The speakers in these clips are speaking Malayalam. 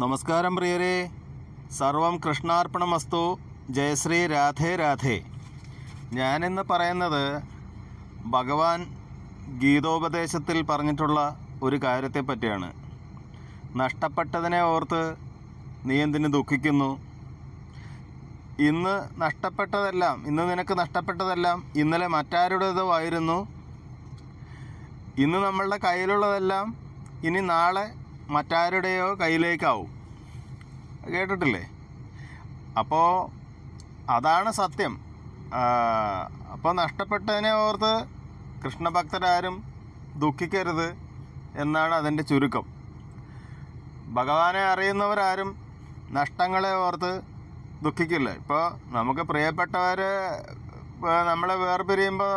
നമസ്കാരം പ്രിയരെ. സർവം കൃഷ്ണാർപ്പണമസ്തു. ജയശ്രീ രാധേ രാധേ. ഞാനിന്ന് പറയുന്നത് ഭഗവാൻ ഗീതോപദേശത്തിൽ പറഞ്ഞിട്ടുള്ള ഒരു കാര്യത്തെ പറ്റിയാണ്. നഷ്ടപ്പെട്ടതിനെ ഓർത്ത് നീ എന്തിന് ദുഃഖിക്കുന്നു? ഇന്ന് നഷ്ടപ്പെട്ടതെല്ലാം ഇന്ന് നിനക്ക് നഷ്ടപ്പെട്ടതെല്ലാം ഇന്നലെ മറ്റാരുടേതോ ആയിരുന്നു ഇന്ന് നമ്മളുടെ കയ്യിലുള്ളതെല്ലാം ഇനി നാളെ മറ്റാരുടെയോ കയ്യിലേക്കാവും. കേട്ടിട്ടില്ലേ? അപ്പോൾ അതാണ് സത്യം. അപ്പോൾ നഷ്ടപ്പെട്ടതിനെ ഓർത്ത് കൃഷ്ണഭക്തരാരും ദുഃഖിക്കരുത് എന്നാണ് അതിന്റെ ചുരുക്കം. ഭഗവാനെ അറിയുന്നവരാരും നഷ്ടങ്ങളെ ഓർത്ത് ദുഃഖിക്കില്ല. ഇപ്പോൾ നമുക്ക് പ്രിയപ്പെട്ടവർ നമ്മളെ വേർപിരിയുമ്പോൾ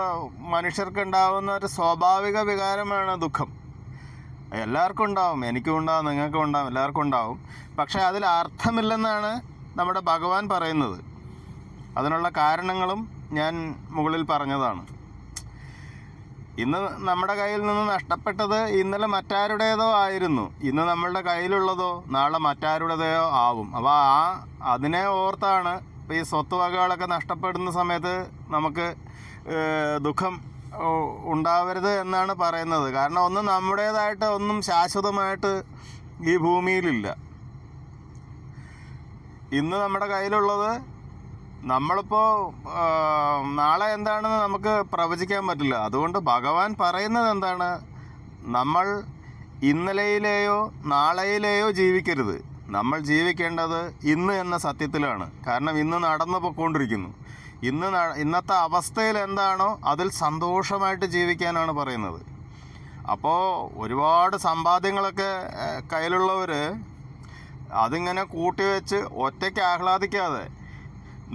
മനുഷ്യർക്ക് ഉണ്ടാവുന്ന ഒരു സ്വാഭാവിക വികാരമാണ് ദുഃഖം. എല്ലാവർക്കും ഉണ്ടാവും എനിക്കും ഉണ്ടാവും നിങ്ങൾക്കും ഉണ്ടാവും എല്ലാവർക്കും ഉണ്ടാവും. പക്ഷേ അതിൽ അർത്ഥമില്ലെന്നാണ് നമ്മുടെ ഭഗവാൻ പറയുന്നത്. അതിനുള്ള കാരണങ്ങളും ഞാൻ മുകളിൽ പറഞ്ഞതാണ്. ഇന്ന് നമ്മുടെ കയ്യിൽ നിന്ന് നഷ്ടപ്പെട്ടത് ഇന്നലെ മറ്റാരുടേതോ ആയിരുന്നു. ഇന്ന് നമ്മളുടെ കയ്യിലുള്ളതോ നാളെ മറ്റാരുടേതോ ആവും. അപ്പോൾ ആ അതിനെ ഓർത്താണ് ഇപ്പോൾ ഈ സ്വത്ത് വകകളൊക്കെ നഷ്ടപ്പെടുന്ന സമയത്ത് നമുക്ക് ദുഃഖം ഉണ്ടാവരുത് എന്നാണ് പറയുന്നത്. കാരണം ഒന്നും നമ്മുടേതായിട്ട് ഒന്നും ശാശ്വതമായിട്ട് ഈ ഭൂമിയിലില്ല. ഇന്ന് നമ്മുടെ കയ്യിലുള്ളത് നമ്മളിപ്പോൾ നാളെ എന്താണെന്ന് നമുക്ക് പ്രവചിക്കാൻ പറ്റില്ല. അതുകൊണ്ട് ഭഗവാൻ പറയുന്നത് എന്താണ്? നമ്മൾ ഇന്നലെയിലെയോ നാളെയിലെയോ ജീവിക്കരുത്. നമ്മൾ ജീവിക്കേണ്ടത് ഇന്ന് എന്ന സത്യത്തിലാണ്. കാരണം ഇന്ന് നടന്നു പോയിക്കൊണ്ടിരിക്കുന്നു ഇന്ന് ഇന്നത്തെ അവസ്ഥയിൽ എന്താണോ അതിൽ സന്തോഷമായിട്ട് ജീവിക്കാനാണ് പറയുന്നത്. അപ്പോൾ ഒരുപാട് സമ്പാദ്യങ്ങളൊക്കെ കയ്യിലുള്ളവർ അതിങ്ങനെ കൂട്ടിവെച്ച് ഒറ്റയ്ക്ക് ആഹ്ലാദിക്കാതെ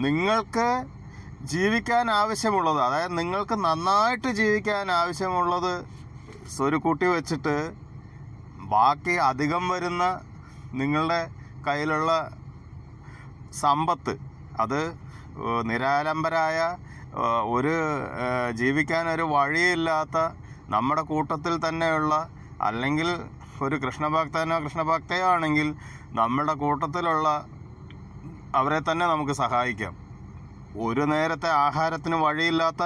നിങ്ങൾക്ക് ജീവിക്കാൻ ആവശ്യമുള്ളത് അതായത് നിങ്ങൾക്ക് നന്നായിട്ട് ജീവിക്കാൻ ആവശ്യമുള്ളത് സ്വരുക്കൂട്ടി വെച്ചിട്ട് ബാക്കി അധികം വരുന്ന നിങ്ങളുടെ കയ്യിലുള്ള സമ്പത്ത് അത് നിരാലംബരായ ഒരു ജീവിക്കാൻ ഒരു വഴിയില്ലാത്ത നമ്മുടെ കൂട്ടത്തിൽ തന്നെയുള്ള അല്ലെങ്കിൽ ഒരു കൃഷ്ണഭക്തനോ കൃഷ്ണഭക്തയോ ആണെങ്കിൽ നമ്മുടെ കൂട്ടത്തിലുള്ള അവരെ തന്നെ നമുക്ക് സഹായിക്കാം. ഒരു നേരത്തെ ആഹാരത്തിന് വഴിയില്ലാത്ത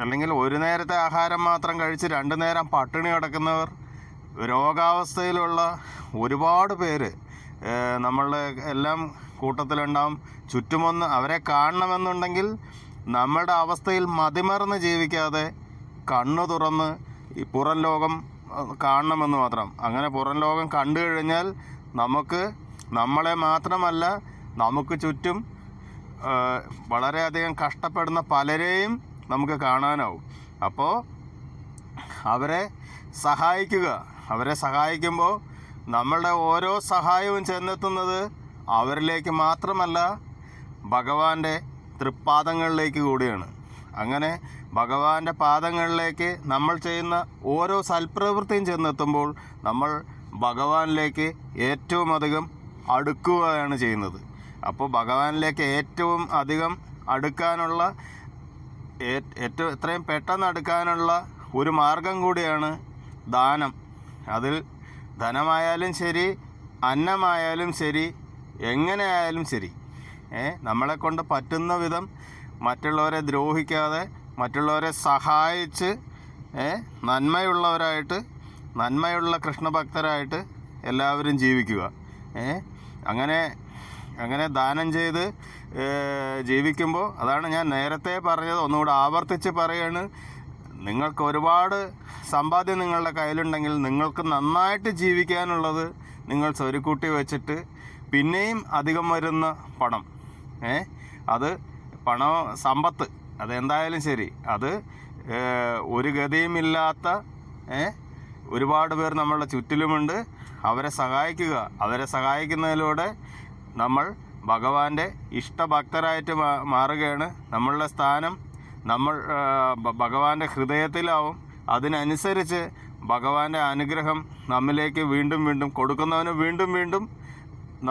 അല്ലെങ്കിൽ ഒരു നേരത്തെ ആഹാരം മാത്രം കഴിച്ച് രണ്ടു നേരം പട്ടിണി കിടക്കുന്നവർ രോഗാവസ്ഥയിലുള്ള ഒരുപാട് പേര് നമ്മളുടെ എല്ലാം കൂട്ടത്തിലുണ്ടാവും. ചുറ്റുമൊന്ന് അവരെ കാണണമെന്നുണ്ടെങ്കിൽ നമ്മുടെ അവസ്ഥയിൽ മതിമറന്ന് ജീവിക്കാതെ കണ്ണു തുറന്ന് ഈ പുറം ലോകം കാണണമെന്ന് മാത്രം. അങ്ങനെ പുറം ലോകം കണ്ടു കഴിഞ്ഞാൽ നമുക്ക് നമ്മളെ മാത്രമല്ല നമുക്ക് ചുറ്റും വളരെയധികം കഷ്ടപ്പെടുന്ന പലരെയും നമുക്ക് കാണാനാവും. അപ്പോൾ അവരെ സഹായിക്കുക. അവരെ സഹായിക്കുമ്പോൾ നമ്മളുടെ ഓരോ സഹായവും ചെന്നെത്തുന്നത് അവരിലേക്ക് മാത്രമല്ല ഭഗവാന്റെ തൃപ്പാദങ്ങളിലേക്ക് കൂടിയാണ്. അങ്ങനെ ഭഗവാന്റെ പാദങ്ങളിലേക്ക് നമ്മൾ ചെയ്യുന്ന ഓരോ സൽപ്രവൃത്തിയും ചെന്നെത്തുമ്പോൾ നമ്മൾ ഭഗവാനിലേക്ക് ഏറ്റവും അധികം അടുക്കുകയാണ് ചെയ്യുന്നത്. അപ്പോൾ ഭഗവാനിലേക്ക് ഏറ്റവും അധികം അടുക്കാനുള്ള ഏറ്റവും എത്രയും പെട്ടെന്ന് അടുക്കാനുള്ള ഒരു മാർഗം കൂടിയാണ് ദാനം. അതിൽ ധനമായാലും ശരി അന്നമായാലും ശരി എങ്ങനെ ആയാലും ശരി നമ്മളെ കൊണ്ട് പറ്റുന്ന വിധം മറ്റുള്ളവരെ ദ്രോഹിക്കാതെ മറ്റുള്ളവരെ സഹായിച്ച് നന്മയുള്ളവരായിട്ട് നന്മയുള്ള കൃഷ്ണഭക്തരായിട്ട് എല്ലാവരും ജീവിക്കുക. അങ്ങനെ അങ്ങനെ ദാനം ചെയ്ത് ജീവിക്കുമ്പോൾ അതാണ് ഞാൻ നേരത്തെ പറഞ്ഞത് ഒന്നുകൂടെ ആവർത്തിച്ച് പറയാണ്. നിങ്ങൾക്ക് ഒരുപാട് സമ്പാദ്യം നിങ്ങളുടെ കയ്യിലുണ്ടെങ്കിൽ നിങ്ങൾക്ക് നന്നായിട്ട് ജീവിക്കാനുള്ളത് നിങ്ങൾ സ്വരുക്കൂട്ടി വെച്ചിട്ട് പിന്നെയും അധികം വരുന്ന പണം. ഏ അത് പണ സമ്പത്ത് അതെന്തായാലും ശരി. അത് ഒരു ഗതിയുമില്ലാത്ത ഏ ഒരുപാട് പേർ നമ്മളുടെ ചുറ്റിലുമുണ്ട്. അവരെ സഹായിക്കുക. അവരെ സഹായിക്കുന്നതിലൂടെ നമ്മൾ ഭഗവാന്റെ ഇഷ്ടഭക്തരായിട്ട് മാറുകയാണ്. നമ്മളുടെ സ്ഥാനം നമ്മൾ ഭഗവാന്റെ ഹൃദയത്തിലാവും. അതിനനുസരിച്ച് ഭഗവാന്റെ അനുഗ്രഹം നമ്മിലേക്ക് വീണ്ടും വീണ്ടും കൊടുക്കുന്നവന് വീണ്ടും വീണ്ടും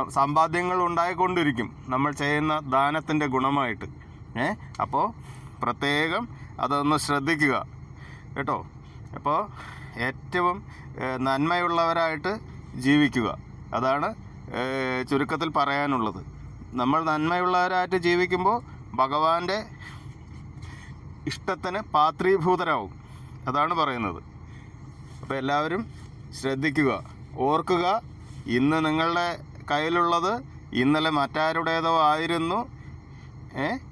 സമ്പാദ്യങ്ങൾ ഉണ്ടായിക്കൊണ്ടിരിക്കും. നമ്മൾ ചെയ്യുന്ന ദാനത്തിന്റെ ഗുണമായിട്ട്. ഏ? അപ്പോൾ പ്രത്യേകം അതൊന്ന് ശ്രദ്ധിക്കുക. കേട്ടോ? അപ്പോൾ ഏറ്റവും നന്മയുള്ളവരായിട്ട് ജീവിക്കുക. അതാണ് ചുരുക്കത്തിൽ പറയാനുള്ളത്. നമ്മൾ നന്മയുള്ളവരായിട്ട് ജീവിക്കുമ്പോൾ ഭഗവാന്റെ ഇഷ്ടത്തിന് പാത്രീഭൂതരാകും അതാണ് പറയുന്നത്. അപ്പോൾ എല്ലാവരും ശ്രദ്ധിക്കുക. ഓർക്കുക ഇന്ന് നിങ്ങളുടെ കയ്യിലുള്ളത് ഇന്നലെ മറ്റാരുടേതോ ആയിരുന്നു.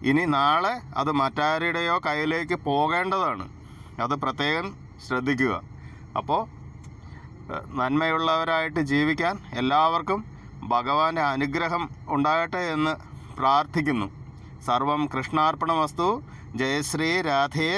ഇനി നാളെ അത് മറ്റാരുടെയോ കയ്യിലേക്ക് പോകേണ്ടതാണ്. അത് പ്രത്യേകം ശ്രദ്ധിക്കുക. അപ്പോൾ നന്മയുള്ളവരായിട്ട് ജീവിക്കാൻ എല്ലാവർക്കും ഭഗവാന്റെ അനുഗ്രഹം ഉണ്ടാകട്ടെ എന്ന് പ്രാർത്ഥിക്കുന്നു. സർവം കൃഷ്ണാർപ്പണ വസ്തു ജയശ്രീ രാധേ